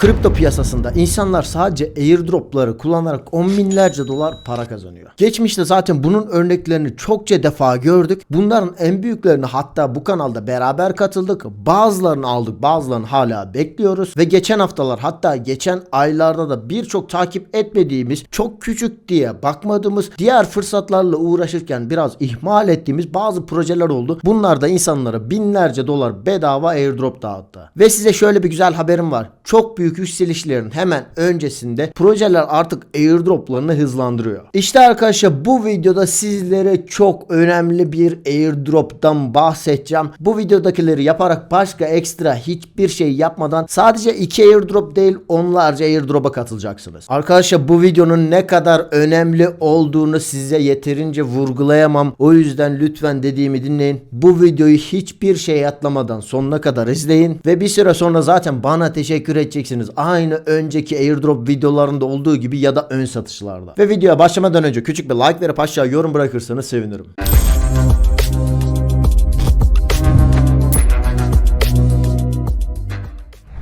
Kripto piyasasında insanlar sadece airdropları kullanarak on binlerce dolar para kazanıyor. Geçmişte zaten bunun örneklerini çokça defa gördük. Bunların en büyüklerini hatta bu kanalda beraber katıldık. Bazılarını aldık bazılarını hala bekliyoruz. Ve geçen haftalar hatta geçen aylarda da birçok takip etmediğimiz çok küçük diye bakmadığımız diğer fırsatlarla uğraşırken biraz ihmal ettiğimiz bazı projeler oldu. Bunlar da insanlara binlerce dolar bedava airdrop dağıttı. Ve size şöyle bir güzel haberim var. Çok büyük yükselişlerin hemen öncesinde projeler artık airdroplarını hızlandırıyor. İşte arkadaşlar bu videoda sizlere çok önemli bir airdrop'tan bahsedeceğim. Bu videodakileri yaparak başka ekstra hiçbir şey yapmadan sadece iki airdrop değil onlarca airdrop'a katılacaksınız. Arkadaşlar bu videonun ne kadar önemli olduğunu size yeterince vurgulayamam. O yüzden lütfen dediğimi dinleyin. Bu videoyu hiçbir şey atlamadan sonuna kadar izleyin ve bir süre sonra zaten bana teşekkür edeceksiniz. Aynı önceki airdrop videolarında olduğu gibi ya da ön satışlarda. Ve videoya başlamadan önce küçük bir like verip aşağı yorum bırakırsanız sevinirim.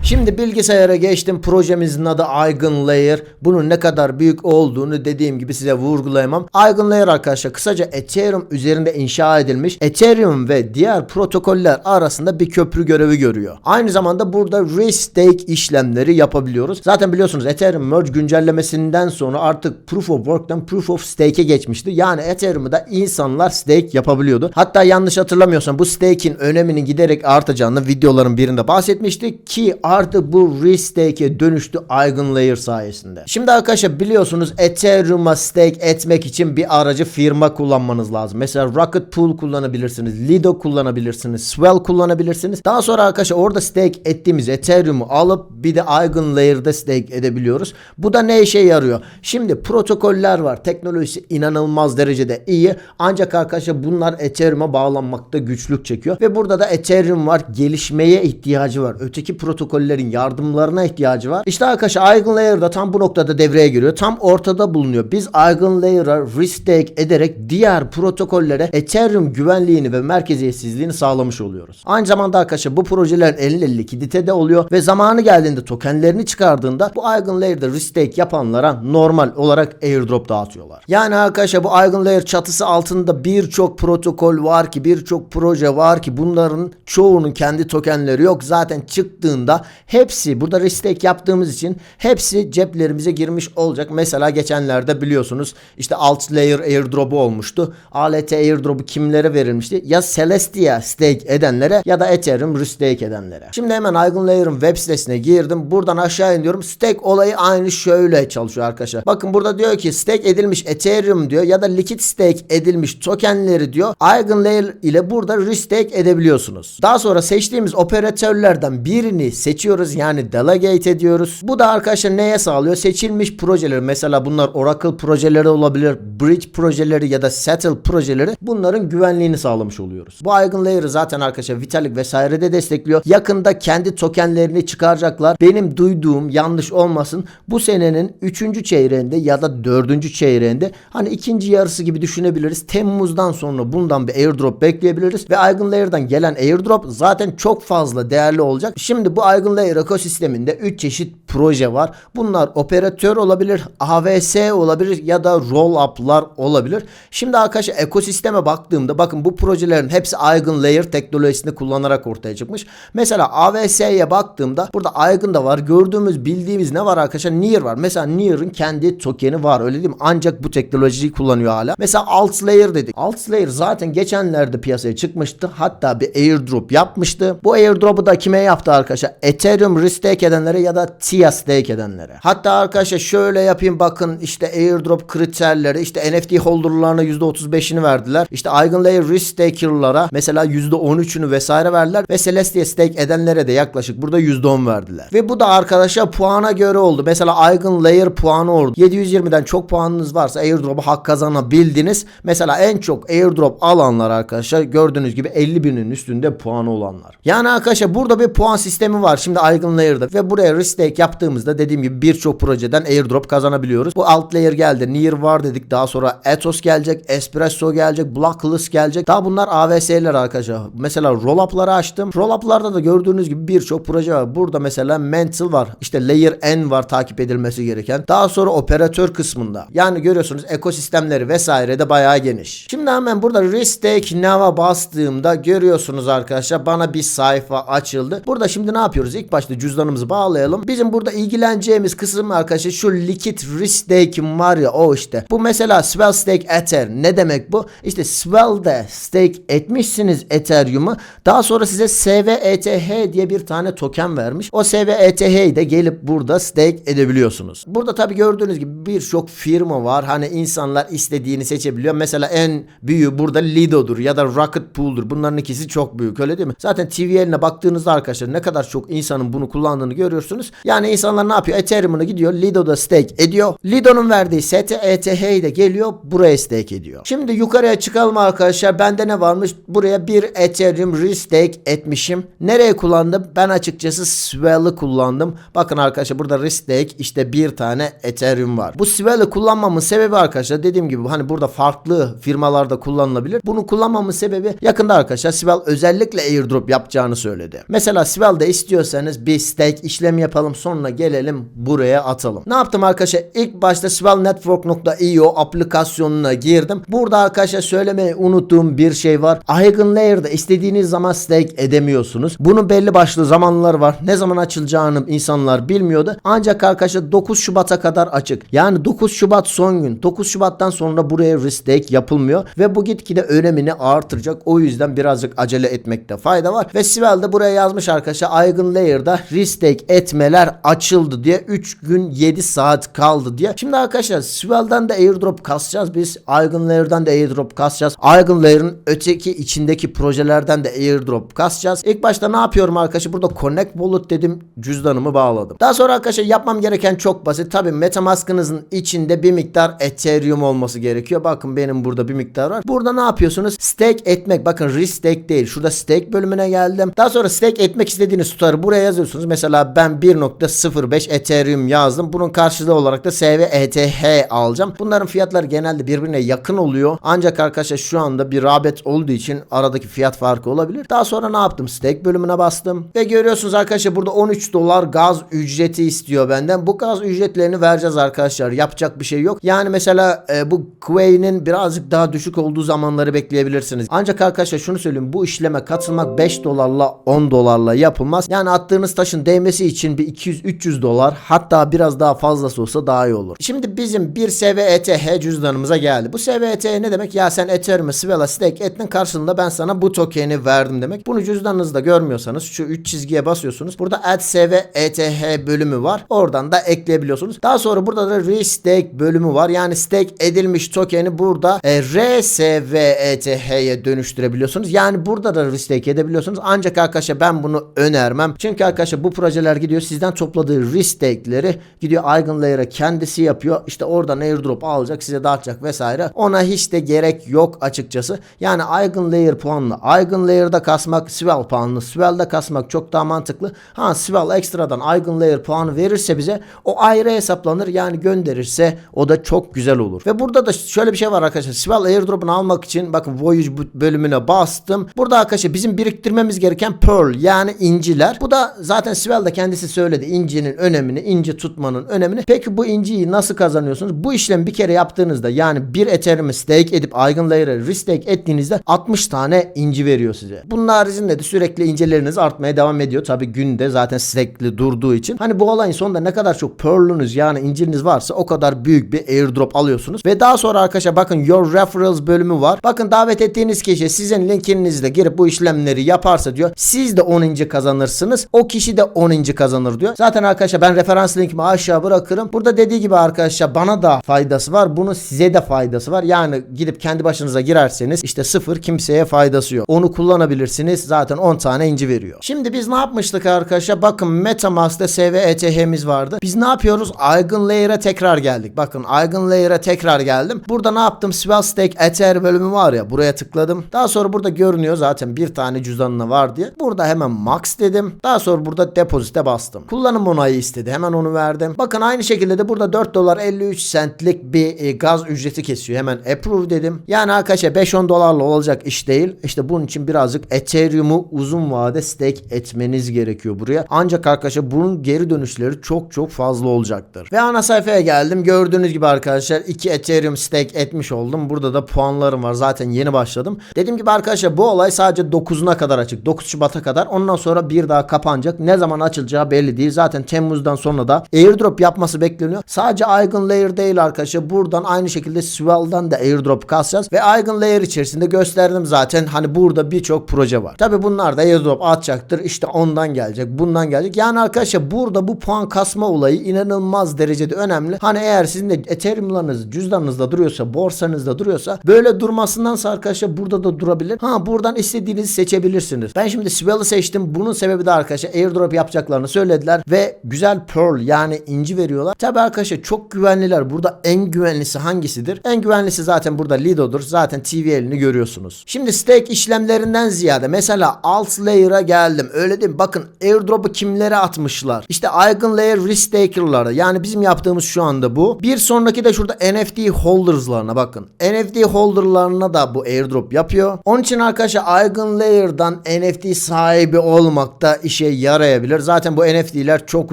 Şimdi bilgisayara geçtim. Projemizin adı Eigen Layer. Bunun ne kadar büyük olduğunu dediğim gibi size vurgulayamam. Eigen Layer arkadaşlar kısaca Ethereum üzerinde inşa edilmiş. Ethereum ve diğer protokoller arasında bir köprü görevi görüyor. Aynı zamanda burada restake işlemleri yapabiliyoruz. Zaten biliyorsunuz Ethereum merge güncellemesinden sonra artık Proof of Work'tan Proof of Stake'e geçmişti. Yani Ethereum'da da insanlar stake yapabiliyordu. Hatta yanlış hatırlamıyorsam bu stake'in öneminin giderek artacağını videoların birinde bahsetmiştik ki artık bu restake'e dönüştü Eigen Layer sayesinde. Şimdi arkadaşlar biliyorsunuz Ethereum'a stake etmek için bir aracı firma kullanmanız lazım. Mesela Rocket Pool kullanabilirsiniz, Lido kullanabilirsiniz, Swell kullanabilirsiniz. Daha sonra arkadaşlar orada stake ettiğimiz Ethereum'u alıp bir de Eigen Layer'da stake edebiliyoruz. Bu da ne işe yarıyor? Şimdi protokoller var. Teknolojisi inanılmaz derecede iyi. Ancak arkadaşlar bunlar Ethereum'a bağlanmakta güçlük çekiyor. Ve burada da Ethereum var. Gelişmeye ihtiyacı var. Öteki protokollerin yardımlarına ihtiyacı var. İşte arkadaşlar Eigen Layer da tam bu noktada devreye giriyor. Tam ortada bulunuyor. Biz Eigen Layer'a restake ederek diğer protokollere Ethereum güvenliğini ve merkeziyetsizliğini sağlamış oluyoruz. Aynı zamanda arkadaşlar bu projelerin elinde likidite de oluyor ve zamanı geldiğinde tokenlerini çıkardığında bu Eigen Layer'da restake yapanlara normal olarak airdrop dağıtıyorlar. Yani arkadaşlar bu Eigen Layer çatısı altında birçok protokol var ki birçok proje var ki bunların çoğunun kendi tokenleri yok. Zaten çıktığında hepsi burada restake yaptığımız için hepsi ceplerimize girmiş olacak. Mesela geçenlerde biliyorsunuz işte alt layer airdrop'u olmuştu. ALT airdrop'u kimlere verilmişti? Ya Celestia stake edenlere ya da Ethereum restake edenlere. Şimdi hemen Eigen Layer'ın web sitesine girdim. Buradan aşağı iniyorum. Stake olayı aynı şöyle çalışıyor arkadaşlar. Bakın burada diyor ki stake edilmiş Ethereum diyor ya da liquid stake edilmiş tokenleri diyor. Eigen Layer ile burada restake edebiliyorsunuz. Daha sonra seçtiğimiz operatörlerden birini seçiyoruz yani delegate ediyoruz. Bu da arkadaşlar neye sağlıyor? Seçilmiş projeler mesela bunlar Oracle projeleri olabilir, Bridge projeleri ya da Settle projeleri bunların güvenliğini sağlamış oluyoruz. Bu Eigen Layer'ı zaten arkadaşlar Vitalik vesaire de destekliyor. Yakında kendi tokenlerini çıkaracaklar. Benim duyduğum yanlış olmasın bu senenin 3. çeyreğinde ya da 4. çeyreğinde hani ikinci yarısı gibi düşünebiliriz. Temmuz'dan sonra bundan bir airdrop bekleyebiliriz ve Eigen Layer'dan gelen airdrop zaten çok fazla değerli olacak. Şimdi bu Eigen Layer ekosisteminde 3 çeşit proje var. Bunlar operatör olabilir, AVS olabilir ya da roll up'lar olabilir. Şimdi arkadaşlar ekosisteme baktığımda bakın bu projelerin hepsi Eigen Layer teknolojisini kullanarak ortaya çıkmış. Mesela AVS'ye baktığımda burada Eigen da var. Gördüğümüz bildiğimiz ne var arkadaşlar? Near var. Mesela Near'ın kendi tokeni var öyle değil mi? Ancak bu teknolojiyi kullanıyor hala. Mesela Alt Layer dedik. Alt Layer zaten geçenlerde piyasaya çıkmıştı. Hatta bir airdrop yapmıştı. Bu airdrop'u da kime yaptı arkadaşlar? Ethereum restake edenlere ya da TIA stake edenlere. Hatta arkadaşlar şöyle yapayım bakın işte airdrop kriterleri işte NFT holderlarına %35'ini verdiler. İşte Eigen Layer restaker'lara mesela %13'ünü vesaire verdiler ve Celestia stake edenlere de yaklaşık burada %10 verdiler. Ve bu da arkadaşlar puana göre oldu. Mesela Eigen Layer puanı oldu. 720'den çok puanınız varsa airdrop'a hak kazanabildiniz. Mesela en çok airdrop alanlar arkadaşlar gördüğünüz gibi 50 binin üstünde puanı olanlar. Yani arkadaşlar burada bir puan sistemi var. Şimdi Şimdi Eigen Layer'da ve buraya restake yaptığımızda dediğim gibi birçok projeden airdrop kazanabiliyoruz. Bu alt layer geldi. Near var dedik. Daha sonra Ethos gelecek. Espresso gelecek. Blacklist gelecek. Daha bunlar AVS'ler arkadaşlar. Mesela roll-up'ları açtım. Roll-up'larda da gördüğünüz gibi birçok proje var. Burada mesela Mental var. İşte Layer N var takip edilmesi gereken. Daha sonra operatör kısmında. Yani görüyorsunuz ekosistemleri vesaire de bayağı geniş. Şimdi hemen burada Restake Now'a bastığımda görüyorsunuz arkadaşlar bana bir sayfa açıldı. Burada şimdi ne yapıyoruz? İlk başta cüzdanımızı bağlayalım. Bizim burada ilgileneceğimiz kısım arkadaşlar şu Liquid Restake'im var ya o işte. Bu mesela Swell Stake Ether. Ne demek bu? İşte Swell'de stake etmişsiniz Ethereum'u. Daha sonra size SVETH diye bir tane token vermiş. O SVETH'yi de gelip burada stake edebiliyorsunuz. Burada tabi gördüğünüz gibi birçok firma var. Hani insanlar istediğini seçebiliyor. Mesela en büyüğü burada Lido'dur ya da Rocket Pool'dur. Bunların ikisi çok büyük öyle değil mi? Zaten TVL'ine baktığınızda arkadaşlar ne kadar çok insanın bunu kullandığını görüyorsunuz. Yani insanlar ne yapıyor? Ethereum'unu gidiyor Lido'da stake ediyor. Lido'nun verdiği STETH'yi de geliyor buraya stake ediyor. Şimdi yukarıya çıkalım arkadaşlar. Bende ne varmış? Buraya bir Ethereum restake etmişim. Nereye kullandım? Ben açıkçası Swell'ı kullandım. Bakın arkadaşlar burada restake işte bir tane Ethereum var. Bu Swell'ı kullanmamın sebebi arkadaşlar dediğim gibi hani burada farklı firmalarda kullanılabilir. Bunu kullanmamın sebebi yakında arkadaşlar Swell özellikle airdrop yapacağını söyledi. Mesela Swell'de istiyorsanız bir stake işlemi yapalım sonra gelelim buraya atalım. Ne yaptım arkadaşlar? İlk başta swellnetwork.io aplikasyonuna girdim. Burada arkadaşlar söylemeyi unuttuğum bir şey var. Eigen Layer'da istediğiniz zaman stake edemiyorsunuz. Bunun belli başlı zamanları var. Ne zaman açılacağını insanlar bilmiyordu. Ancak arkadaşlar 9 Şubat'a kadar açık. Yani 9 Şubat son gün. 9 Şubat'tan sonra buraya restake yapılmıyor ve bu gitgide önemini artıracak. O yüzden birazcık acele etmekte fayda var. Ve Svel de buraya yazmış arkadaşlar Eigen Layer'da restake etmeler açıldı diye 3 gün 7 saat kaldı diye. Şimdi arkadaşlar Svel'den de airdrop kasacağız biz. Eigen Layer'dan da airdrop kasacağız. Eigen Layer'ın öteki içindeki projelerden de airdrop kasacağız. İlk başta ne yapıyorum arkadaşlar? Burada Connect Wallet dedim cüzdanımı bağladım. Daha sonra arkadaşlar yapmam gereken çok basit. Tabi Metamask'ınızın içinde bir miktar Ethereum olması gerekiyor. Bakın benim burada bir miktar var. Burada ne yapıyorsunuz? Stake etmek. Bakın restake değil. Şurada stake bölümüne geldim. Daha sonra stake etmek istediğiniz tutarı buraya yazıyorsunuz. Mesela ben 1.05 Ethereum yazdım. Bunun karşılığı olarak da SVETH alacağım. Bunların fiyatları genelde birbirine yakın oluyor. Ancak arkadaşlar şu anda bir rağbet olduğu için aradaki fiyat farkı olabilir. Daha sonra ne yaptım? Stake bölümüne bastım. Ve görüyorsunuz arkadaşlar burada 13 dolar gaz ücreti istiyor benden. Bu gaz ücretlerini vereceğiz arkadaşlar. Yapacak bir şey yok. Yani mesela e, bu Quay'nin birazcık daha düşük olduğu zamanları bekleyebilirsiniz. Ancak arkadaşlar şunu söyleyeyim. Bu işleme katılmak 5 dolarla 10 dolarla yapılmaz. Yani attığınız taşın değmesi için bir 200-300 dolar hatta biraz daha fazlası olsa daha iyi olur. Şimdi bizim bir SVETH cüzdanımıza geldi. Bu SVETH ne demek? Ya sen Ethereum'u Swell'a stake ettin karşılığında ben sana bu tokeni verdim demek. Bunu cüzdanınızda görmüyorsanız şu 3 çizgiye basıyorsunuz. Burada add SVETH bölümü var. Oradan da ekleyebiliyorsunuz. Daha sonra burada da restake bölümü var. Yani stake edilmiş tokeni burada e, RSVETH'ye dönüştürebiliyorsunuz. Yani burada da restake edebiliyorsunuz. Ancak arkadaşlar ben bunu önermem. Çünkü arkadaşlar bu projeler gidiyor sizden topladığı restake'leri gidiyor Eigen Layer'a kendisi yapıyor. İşte oradan airdrop alacak size dağıtacak vesaire. Ona hiç de gerek yok açıkçası. Yani Eigen Layer puanlı. Eigen Layer'da kasmak Swell puanlı. Swell'da kasmak çok daha mantıklı. Ha Swell ekstradan Eigen Layer puanı verirse bize o ayrı hesaplanır. Yani gönderirse o da çok güzel olur. Ve burada da şöyle bir şey var arkadaşlar. Swell airdrop'unu almak için bakın Voyage bölümüne bastım. Burada arkadaşlar bizim biriktirmemiz gereken Pearl yani inciler. Bu da zaten Swell de kendisi söyledi. İncinin önemini, inci tutmanın önemini. Peki bu inciyi nasıl kazanıyorsunuz? Bu işlemi bir kere yaptığınızda yani bir Ethereum'ı stake edip Eigen Layer'ı restake ettiğinizde 60 tane inci veriyor size. Bunun haricinde de sürekli inceleriniz artmaya devam ediyor. Tabi günde zaten sürekli durduğu için. Hani bu olayın sonunda ne kadar çok pearl'ünüz yani inciniz varsa o kadar büyük bir airdrop alıyorsunuz. Ve daha sonra arkadaşlar bakın your referrals bölümü var. Bakın davet ettiğiniz kişi sizin linkinizle girip bu işlemleri yaparsa diyor. Siz de 10 inci kazanırsınız. O kişi de 10 inci kazanır diyor. Zaten arkadaşlar ben referans linkimi aşağı bırakırım. Burada dediği gibi arkadaşlar bana da faydası var. Bunun size de faydası var. Yani gidip kendi başınıza girerseniz işte sıfır kimseye faydası yok. Onu kullanabilirsiniz. Zaten 10 tane inci veriyor. Şimdi biz ne yapmıştık arkadaşlar? Bakın Metamask'ta SVETH'miz vardı. Biz ne yapıyoruz? Eigen Layer'a tekrar geldik. Bakın Eigen Layer'a tekrar geldim. Burada ne yaptım? Swell Stake Ether bölümü var ya. Buraya tıkladım. Daha sonra burada görünüyor zaten bir tane cüzdanına var diye. Burada hemen Max dedim. Daha sonra sonra burada depozite bastım. Kullanım onayı istedi. Hemen onu verdim. Bakın aynı şekilde de burada 4 dolar 53 centlik bir e, gaz ücreti kesiyor. Hemen approve dedim. Yani arkadaşlar 5-10 dolarla olacak iş değil. İşte bunun için birazcık Ethereum'u uzun vade stake etmeniz gerekiyor buraya. Ancak arkadaşlar bunun geri dönüşleri çok çok fazla olacaktır. Ve ana sayfaya geldim. Gördüğünüz gibi arkadaşlar 2 Ethereum stake etmiş oldum. Burada da puanlarım var. Zaten yeni başladım. Dediğim gibi arkadaşlar bu olay sadece 9'una kadar açık. 9 Şubat'a kadar. Ondan sonra bir daha kapanacak. Ne zaman açılacağı belli değil. Zaten Temmuz'dan sonra da airdrop yapması bekleniyor. Sadece Eigen Layer değil arkadaşlar. Buradan aynı şekilde Swell'dan da airdrop kasacağız. Ve Eigen Layer içerisinde gösterdim zaten. Hani burada birçok proje var. Tabi bunlar da airdrop atacaktır. İşte ondan gelecek. Bundan gelecek. Yani arkadaşlar burada bu puan kasma olayı inanılmaz derecede önemli. Hani eğer sizin de Ethereum'larınız cüzdanınızda duruyorsa, borsanızda duruyorsa böyle durmasındansa arkadaşlar burada da durabilir. Ha buradan istediğinizi seçebilirsiniz. Ben şimdi Swell'ı seçtim. Bunun sebebi de arkadaşlar airdrop yapacaklarını söylediler ve güzel pearl yani inci veriyorlar. Tabi arkadaşlar çok güvenliler. Burada en güvenlisi hangisidir? En güvenlisi zaten burada Lido'dur. Zaten TVL'ini görüyorsunuz. Şimdi stake işlemlerinden ziyade mesela alt layer'a geldim. Öyle değil mi? Bakın airdrop'u kimlere atmışlar? İşte Eigen Layer Restaker'lara. Yani bizim yaptığımız şu anda bu. Bir sonraki de şurada NFT holders'larına bakın. NFT holder'larına da bu airdrop yapıyor. Onun için arkadaşlar Eigen Layer'dan NFT sahibi olmak da işe yarayabilir. Zaten bu NFT'ler çok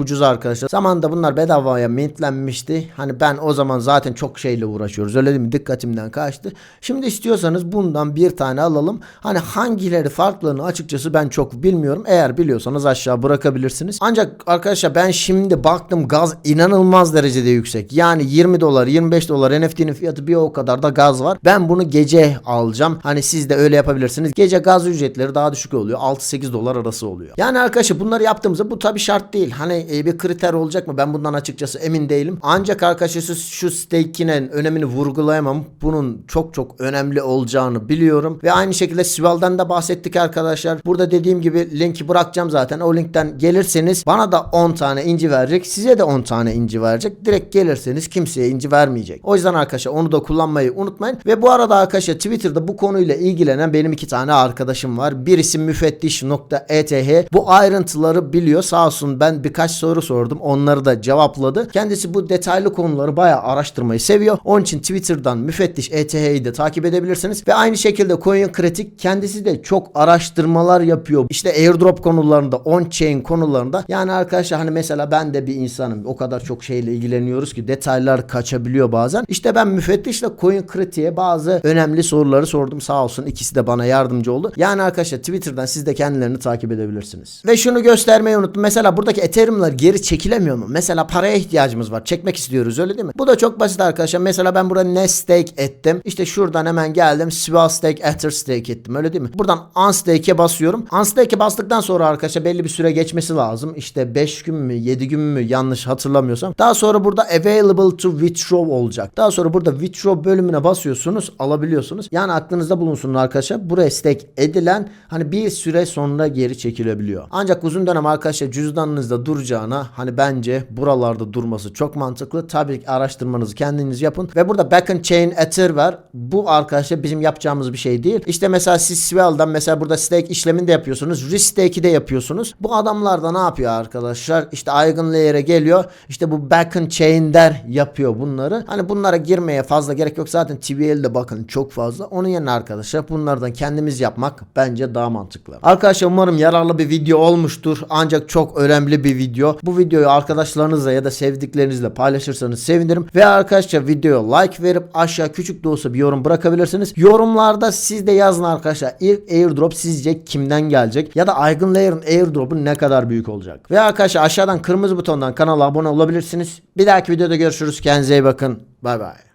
ucuz arkadaşlar. Zamanında bunlar bedavaya mintlenmişti. Hani ben o zaman zaten çok şeyle uğraşıyoruz. Öyle değil mi? Dikkatimden kaçtı. Şimdi istiyorsanız bundan bir tane alalım. Hani hangileri farklılığını açıkçası ben çok bilmiyorum. Eğer biliyorsanız aşağı bırakabilirsiniz. Ancak arkadaşlar ben şimdi baktım gaz inanılmaz derecede yüksek. Yani 20 dolar 25 dolar NFT'nin fiyatı bir o kadar da gaz var. Ben bunu gece alacağım. Hani siz de öyle yapabilirsiniz. Gece gaz ücretleri daha düşük oluyor. 6-8 dolar arası oluyor. Yani arkadaşlar bunları yaptığımızda bu tabi şart değil. Hani e, bir kriter olacak mı? Ben bundan açıkçası emin değilim. Ancak arkadaşlar şu, şu stake'inin önemini vurgulayamam. Bunun çok çok önemli olacağını biliyorum. Ve aynı şekilde Swell'den de bahsettik arkadaşlar. Burada dediğim gibi linki bırakacağım zaten. O linkten gelirseniz bana da 10 tane inci verecek. Size de 10 tane inci verecek. Direkt gelirseniz kimseye inci vermeyecek. O yüzden arkadaşlar onu da kullanmayı unutmayın. Ve bu arada arkadaşlar Twitter'da bu konuyla ilgilenen benim iki tane arkadaşım var. Birisi müfettiş.eth. Bu ayrıntıları biliyor. Sağ olsun ben birkaç soru sordum. Onları da cevapladı. Kendisi bu detaylı konuları bayağı araştırmayı seviyor. Onun için Twitter'dan müfettiş ETH'yi de takip edebilirsiniz. Ve aynı şekilde Coin Kritik kendisi de çok araştırmalar yapıyor. İşte airdrop konularında, on-chain konularında. Yani arkadaşlar hani mesela ben de bir insanım. O kadar çok şeyle ilgileniyoruz ki detaylar kaçabiliyor bazen. İşte ben müfettişle Coin Kritik'e bazı önemli soruları sordum. Sağ olsun ikisi de bana yardımcı oldu. Yani arkadaşlar Twitter'dan siz de kendilerini takip edebilirsiniz. Ve şunu göstermeyi unuttum. Mesela buradaki Ethereum'lar geri çekilemiyor mu? Mesela paraya ihtiyacımız var. Çekmek istiyoruz öyle değil mi? Bu da çok basit arkadaşlar. Mesela ben burada ne stake ettim. İşte şuradan hemen geldim. Swell stake, Ether stake ettim. Öyle değil mi? Buradan unstake'e basıyorum. Unstake'e bastıktan sonra arkadaşlar belli bir süre geçmesi lazım. İşte 5 gün mü 7 gün mü yanlış hatırlamıyorsam. Daha sonra burada available to withdraw olacak. Daha sonra burada withdraw bölümüne basıyorsunuz. Alabiliyorsunuz. Yani aklınızda bulunsun arkadaşlar. Buraya stake edilen hani bir süre sonra geri çekilebiliyor. Ancak uzun dönem arkadaşlar cüzdanınızda duracağına hani bence buralarda durması çok mantıklı. Tabii ki araştırmanızı kendiniz yapın. Ve burada back and chain ether var. Bu arkadaşlar bizim yapacağımız bir şey değil. İşte mesela siz Swell'dan mesela burada stake işlemini de yapıyorsunuz. Restake'i de yapıyorsunuz. Bu adamlar da ne yapıyor arkadaşlar? İşte Eigen Layer'e geliyor. İşte bu back and chain der yapıyor bunları. Hani bunlara girmeye fazla gerek yok. Zaten TVL'de bakın çok fazla. Onun yerine arkadaşlar bunlardan kendimiz yapmak bence daha mantıklı. Arkadaşlar umarım yararlı bir video olmuştur. Ancak çok önemli bir video. Bu videoyu arkadaşlarınızla ya da sevdiklerinizle paylaşırsanız sevinirim. Ve arkadaşlar videoya like verip aşağı küçük de olsa bir yorum bırakabilirsiniz. Yorumlarda siz de yazın arkadaşlar. İlk airdrop sizce kimden gelecek? Ya da Eigen Layer'ın airdrop'u ne kadar büyük olacak? Ve arkadaşlar aşağıdan kırmızı butondan kanala abone olabilirsiniz. Bir dahaki videoda görüşürüz. Kendinize iyi bakın. Bay bay.